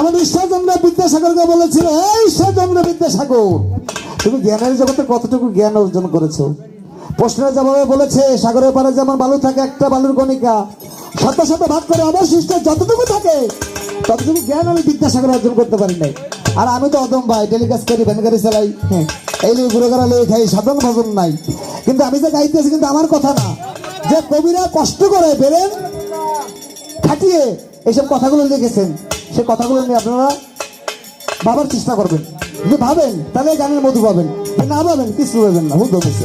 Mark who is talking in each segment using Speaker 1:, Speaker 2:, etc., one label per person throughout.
Speaker 1: যেমন ঈশ্বরচন্দ্র বিদ্যাসাগরকে বলেছিল, এই ঈশ্বরচন্দ্র বিদ্যাসাগর, তুমি জ্ঞানের জগতে কতটুকু জ্ঞান অর্জন করেছ? প্রশ্নের জবাবে বলেছে, সাগরের পারে যেমন বালু থাকে, একটা বালুর কণিকা। শত শত ভাগ করে অবশিষ্ট যতটুকু থাকে, ততটুকু জ্ঞান আমি বিদ্যাসাগর অর্জন করতে পারি নাই। আর আমি তো অদম ভাই, টেলিকাস্ট করি ভ্যান গাড়ি চালাই। হ্যাঁ এই লিয়ে ঘুরে গেলা লিয়ে খাই সাধন ভজন নাই। কিন্তু আমি যে গাইতেছি, কিন্তু আমার কথা না। যে কবিরা কষ্ট করে বেরেন খাটিয়ে এইসব কথাগুলো লিখেছেন সে কথাগুলো নিয়ে আপনারা ভাবার চেষ্টা করবেন। যদি ভাবেন, তাহলে গানের মধু পাবেন। না ভাবেন, কিছু পাবেন না বুঝতে পেরেছি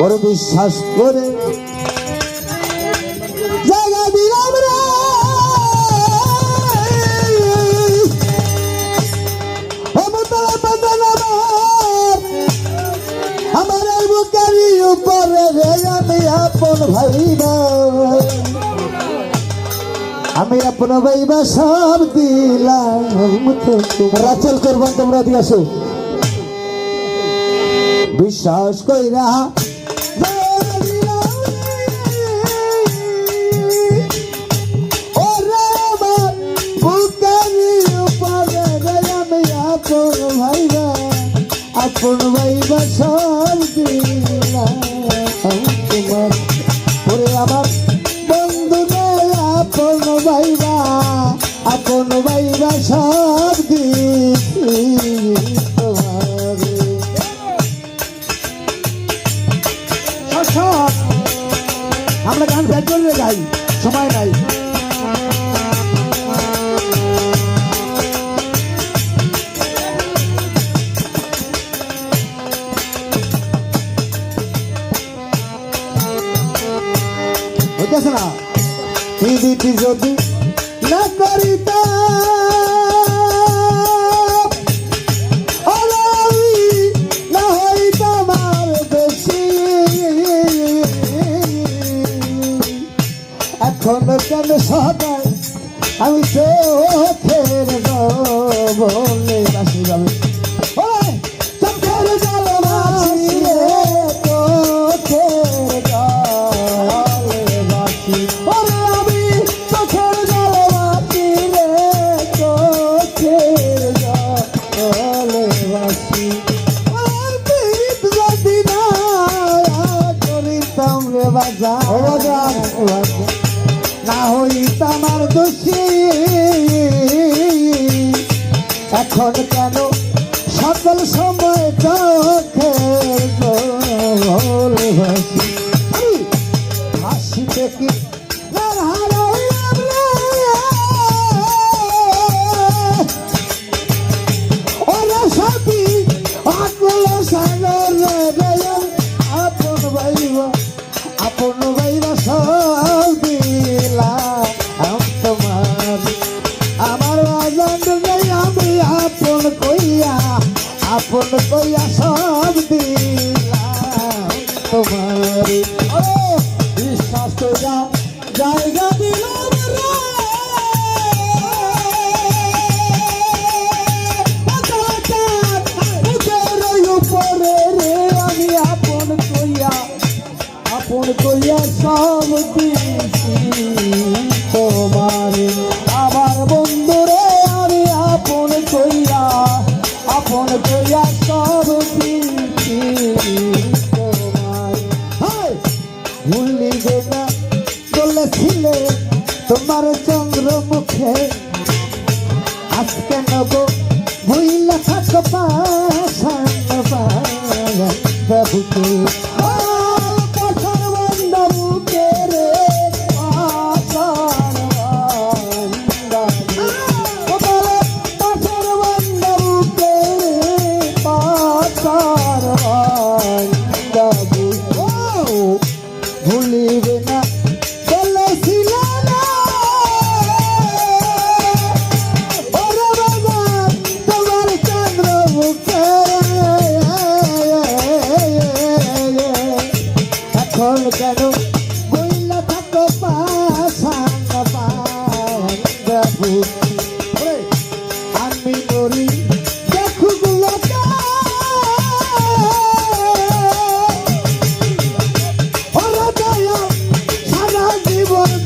Speaker 1: বড় বিশ্বাস করে আমার বুকেরই উপরে রে আমি আপন ভাইবা আমি আপন ভাইবা সব দিলাম। রাচল করবান তোমরা দিয়ে আসো। বিশ্বাস কইরা আপন ভাইবা সব দিলাম। আপন ভাইবা সব আমি চোখের বলে বাসি যাবে চোখের জল রে চোখের জলে বাসি। ওরে আমি চোখের জল রে চোখের জলে পীড়িত যদি না করিতাম রে বাজার। বাজার না হইত আমার দোষী। এখন কেন সকল সময় চোখে ভাসিতে কি সব দিছি তোমারে আমার বন্ধুরে আমি আপন কইয়া আপন কইয়া সব দিছি তোমার ভুলি গে না বলেছিলে তোমার চন্দ্র মুখে আজকে নব ভুইলা থাকবা সান্না বাবা প্রভুকে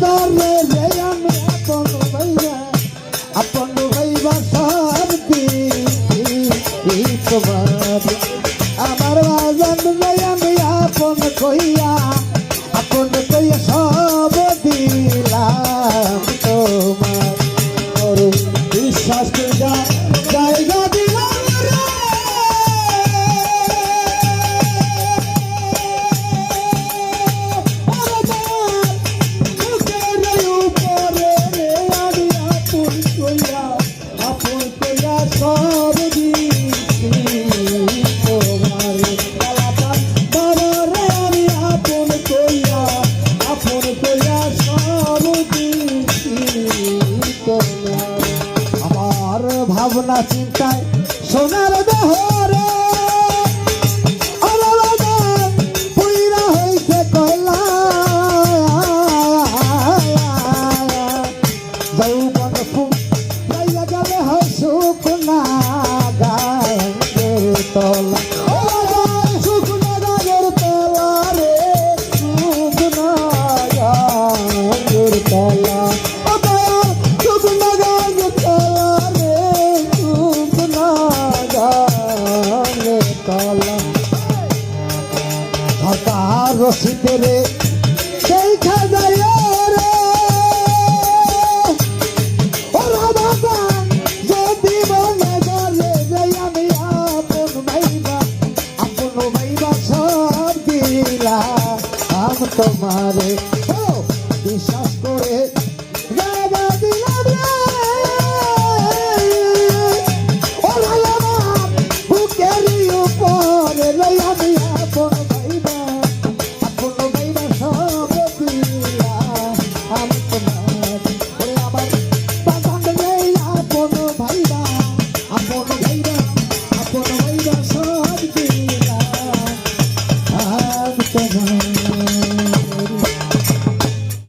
Speaker 1: darle কলা ঢাকা রসিদে